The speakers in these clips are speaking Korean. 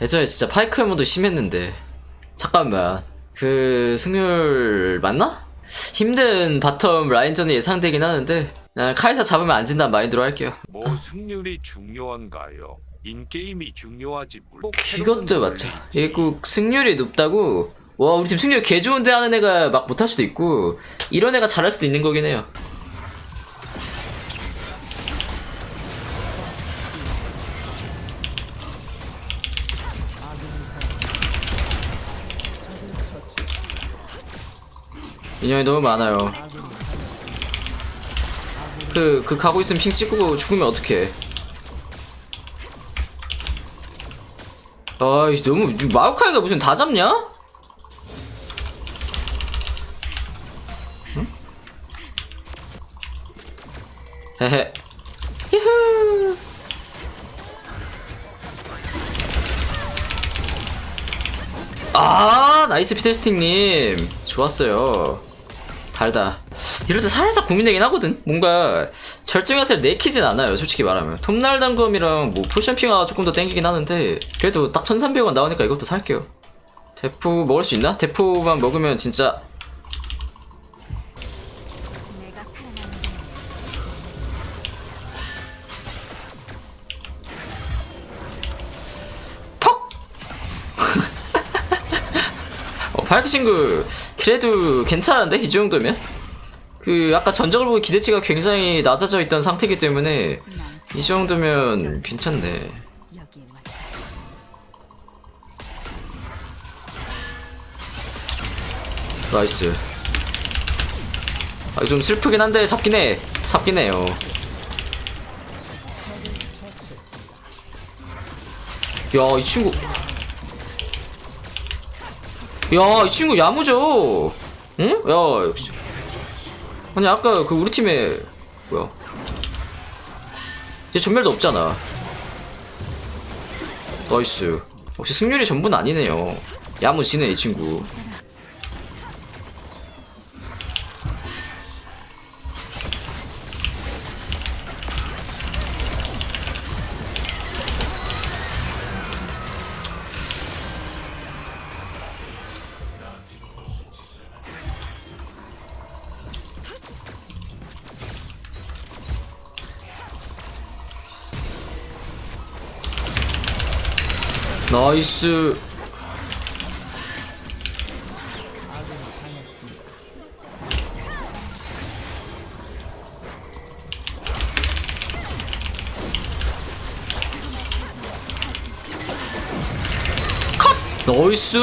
예전에 진짜 파이크 혐오도 심했는데. 잠깐만. 그 승률 맞나? 힘든 바텀 라인전이 예상되긴 하는데 난 카이사 잡으면 안 진다는 마인드로 할게요. 뭐 승률이 중요한가요? 인게임이 중요하지 물. 그것도 맞죠. 이게 꼭 승률이 높다고. 와 우리 팀 승률 개 좋은데 하는 애가 막 못할 수도 있고 이런 애가 잘할 수도 있는 거긴 해요 인형이 너무 많아요. 그, 그 가고 있으면 핑 찍고 죽으면 어떡해? 아이 너무 마오카이가 무슨 다 잡냐? 응? 헤헤. 히흐. 아 나이스 피텔스틱님. 좋았어요 달다. 이럴 때 살짝 고민되긴 하거든. 뭔가 절정샷을 내키진 않아요 솔직히 말하면. 톱날 단검이랑 뭐 포션핑화가 조금 더 땡기긴 하는데 그래도 딱 1300원 나오니까 이것도 살게요. 대포 먹을 수 있나? 대포만 먹으면 진짜 퍽! 어, 파이크싱글 그래도 괜찮은데? 이 정도면? 그 아까 전적을 보고 기대치가 굉장히 낮아져 있던 상태이기 때문에 난이 정도면 괜찮네. 나이스. 아, 좀 슬프긴 한데 잡긴 해 잡긴 해요. 야 이 친구 야 이 친구 야무져. 응? 야. 역시 아니 아까 그 우리 팀에 뭐야? 얘 전멸도 없잖아. 나이스. 역시 승률이 전부는 아니네요. 야무지네 이 친구 나이스. 컷! 나이스!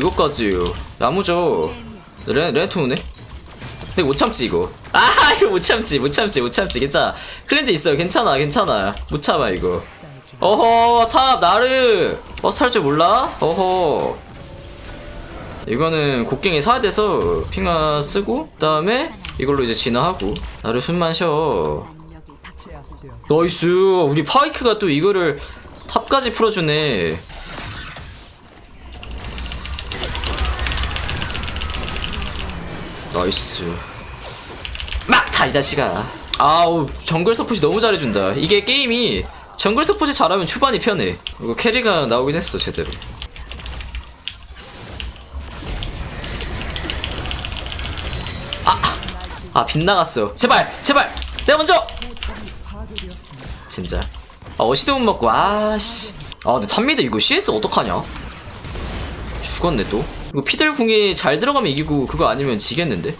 이거까지. 야무져. 레, 레토 오네? 근데 못 참지 이거. 아 이거 못 참지 못 참지 못 참지. 괜찮아. 클렌즈 있어요. 괜찮아 괜찮아. 못 참아 이거. 어허 탑 나르 버스 탈 줄 몰라? 어허. 이거는 곡괭이 사야 돼서 핑화 쓰고 그 다음에 이걸로 이제 진화하고. 나르 숨만 쉬어. 나이스. 우리 파이크가 또 이거를 탑까지 풀어주네. 나이스. 막타 이 자식아. 아우 정글 서폿이 너무 잘해준다. 이게 게임이 정글 서폿이 잘하면 초반이 편해. 이거 캐리가 나오긴 했어 제대로. 아, 아 빗나갔어. 제발 제발! 내가 먼저! 진짜? 아 어시도 못 먹고 아씨. 아 근데 탑미드 이거 CS 어떡하냐? 죽었네 또. 이거 피들 궁이 잘 들어가면 이기고 그거 아니면 지겠는데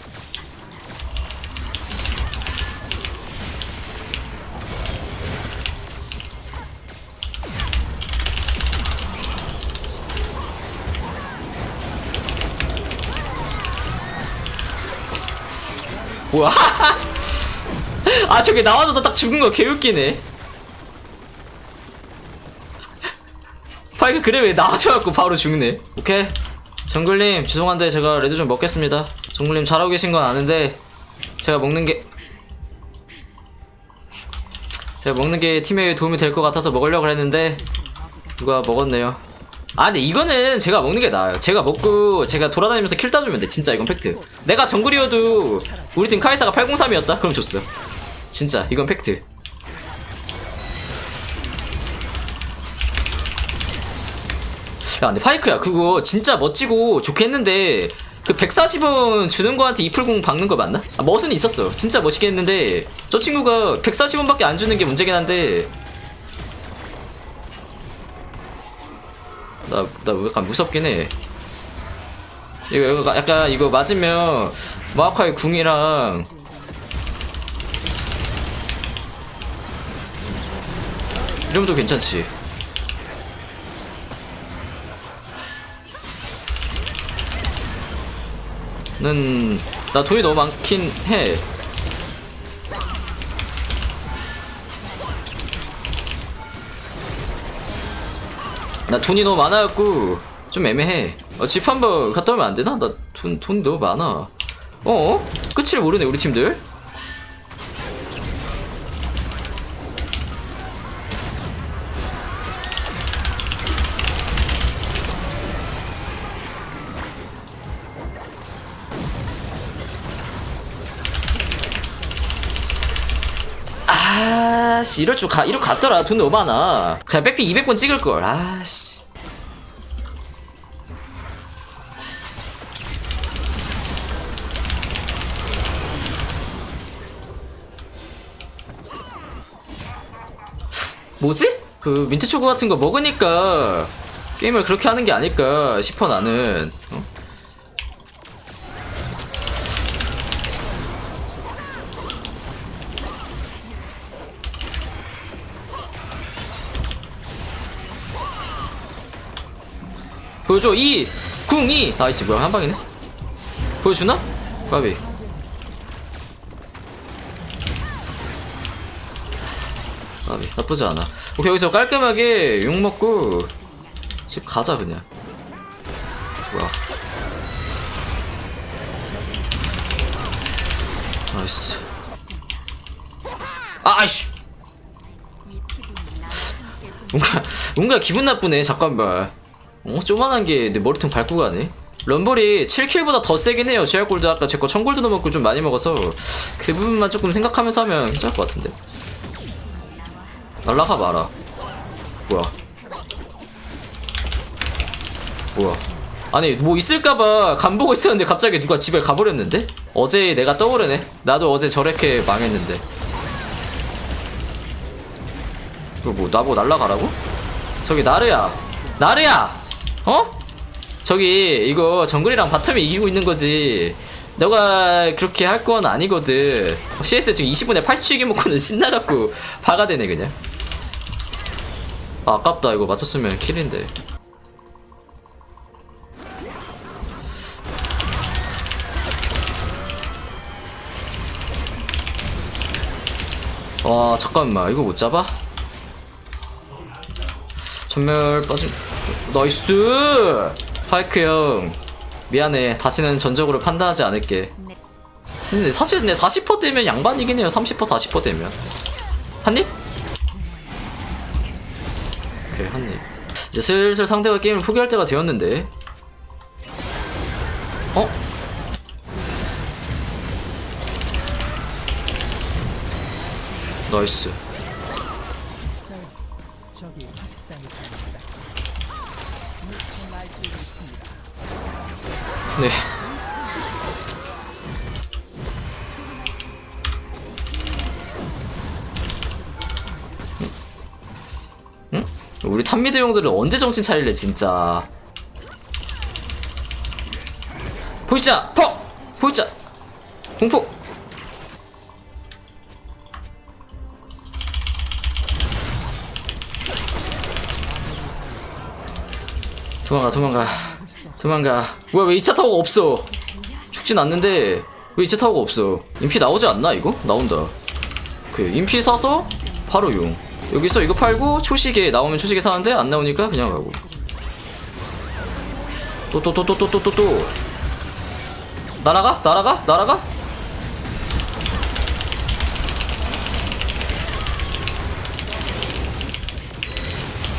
아 저게 나와줘도 딱 죽은 거 개웃기네. 파이크 그래 왜 나와줘갖고 바로 죽네. 오케이. 정글님 죄송한데 제가 레드 좀 먹겠습니다. 정글님 잘하고 계신 건 아는데 제가 먹는 게 제가 먹는 게 팀에 도움이 될 것 같아서 먹으려고 했는데 누가 먹었네요. 아 근데 이거는 제가 먹는 게 나아요. 제가 먹고 제가 돌아다니면서 킬 따주면 돼. 진짜 이건 팩트. 내가 정글이어도 우리 팀 카이사가 803이었다? 그럼 줬어 진짜 이건 팩트. 야 근데 파이크야 그거 진짜 멋지고 좋겠는데 그 140원 주는 거한테 이풀공 박는 거 맞나? 아, 멋은 있었어. 진짜 멋있게 했는데 저 친구가 140원밖에 안 주는 게 문제긴 한데. 나, 나 약간 무섭긴 해. 이거, 약간 이거 맞으면 마카의 궁이랑 이 정도 괜찮지 는, 나 돈이 너무 많긴 해. 나 돈이 너무 많아갖고, 좀 애매해. 어, 집 한번 갔다 오면 안 되나? 나 돈, 돈 너무 많아. 어? 끝을 모르네, 우리 팀들? 아씨, 이럴 줄 가, 이럴 것 같더라. 돈 너무 많아. 그냥 백피 200번 찍을걸. 아씨. 뭐지? 그 민트 초코 같은 거 먹으니까 게임을 그렇게 하는 게 아닐까 싶어 나는. 어? 보여줘. 이 궁이 나이스 뭐야 한 방이네? 보여주나? 까비. 까비 나쁘지 않아. 오케이 여기서 깔끔하게 욕 먹고 집 가자 그냥. 뭐야. 나이스. 아 아이씨. 뭔가 뭔가 기분 나쁘네 잠깐만 어 조만한 게 내 머리통 밟고 가네. 럼블이 7킬보다 더 세긴 해요. 제약골드 아까 제거 1000골드 넘었고 좀 많이 먹어서 그 부분만 조금 생각하면서 하면 괜찮을 것 같은데. 날라가 마라. 뭐야? 뭐야? 아니 뭐 있을까봐 간 보고 있었는데 갑자기 누가 집에 가버렸는데? 어제 내가 떠오르네. 나도 어제 저렇게 망했는데. 이거 뭐 나보고 날라가라고? 저기 나르야! 나르야 어? 저기 이거 정글이랑 바텀이 이기고 있는 거지. 너가 그렇게 할 건 아니거든. CS 지금 20분에 87개 먹고는 신나갖고 바가 되네 그냥. 아, 아깝다. 이거 맞췄으면 킬인데. 와 잠깐만. 이거 못 잡아? 전멸 빠짐 나이스. 파이크 형. 미안해. 다시는 전적으로 판단하지 않을게. 네. 근데 사실 근데 40% 되면 양반이긴 해요. 30% 40% 되면. 한 입? 오케이 한 입. 이제 슬슬 상대가 게임을 포기할 때가 되었는데. 어? 나이스 네. 응? 우리 탑미드 형들은 언제 정신 차릴래 진짜? 보이자 퍼! 보이자 공포! 도망가 도망가 도망가 뭐야 왜 2차 타워가 없어 죽진 않는데 왜 2차 타워가 없어 인피 나오지 않나 이거? 나온다 그 인피 사서 바로 용 여기서 이거 팔고 초시계 나오면 초시계 사는데 안 나오니까 그냥 가고 또 또 또 또 또 또또 날아가? 날아가? 날아가?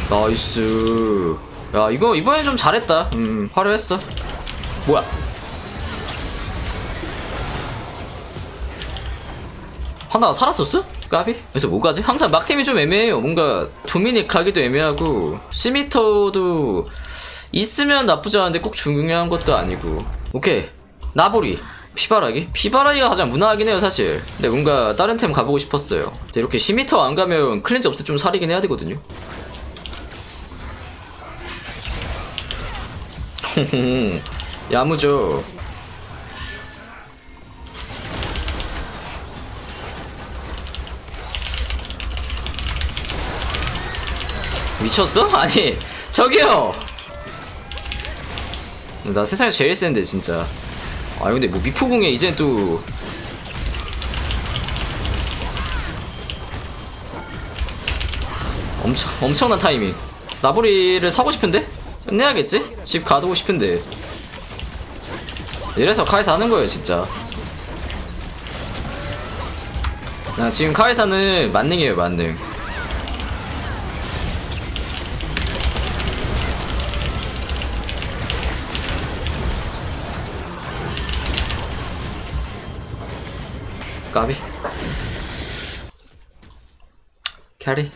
나이스 야 이거 이번에 좀 잘했다. 음. 화려했어. 뭐야? 하나 살았었어? 까비? 그래서 뭐 가지? 항상 막템이 좀 애매해요. 뭔가 도미닉 가기도 애매하고 시미터도 있으면 나쁘지 않은데 꼭 중요한 것도 아니고. 오케이. 나보리. 피바라기? 피바라기가 가장 무난하긴 해요 사실. 근데 뭔가 다른 템 가보고 싶었어요. 근데 이렇게 10m 안 가면 클렌즈 없을 좀 사리긴 해야 되거든요 야무져. 미쳤어? 아니 저기요! 나 세상에 제일 센데 진짜. 아 근데 뭐 미포궁에 이젠 또 엄청 엄청난 타이밍. 나보리를 사고 싶은데 끝내야겠지? 집 가두고 싶은데. 이래서 카이사 하는 거예요 진짜. 나 지금 카이사는 만능이에요 만능. 까비. 캐리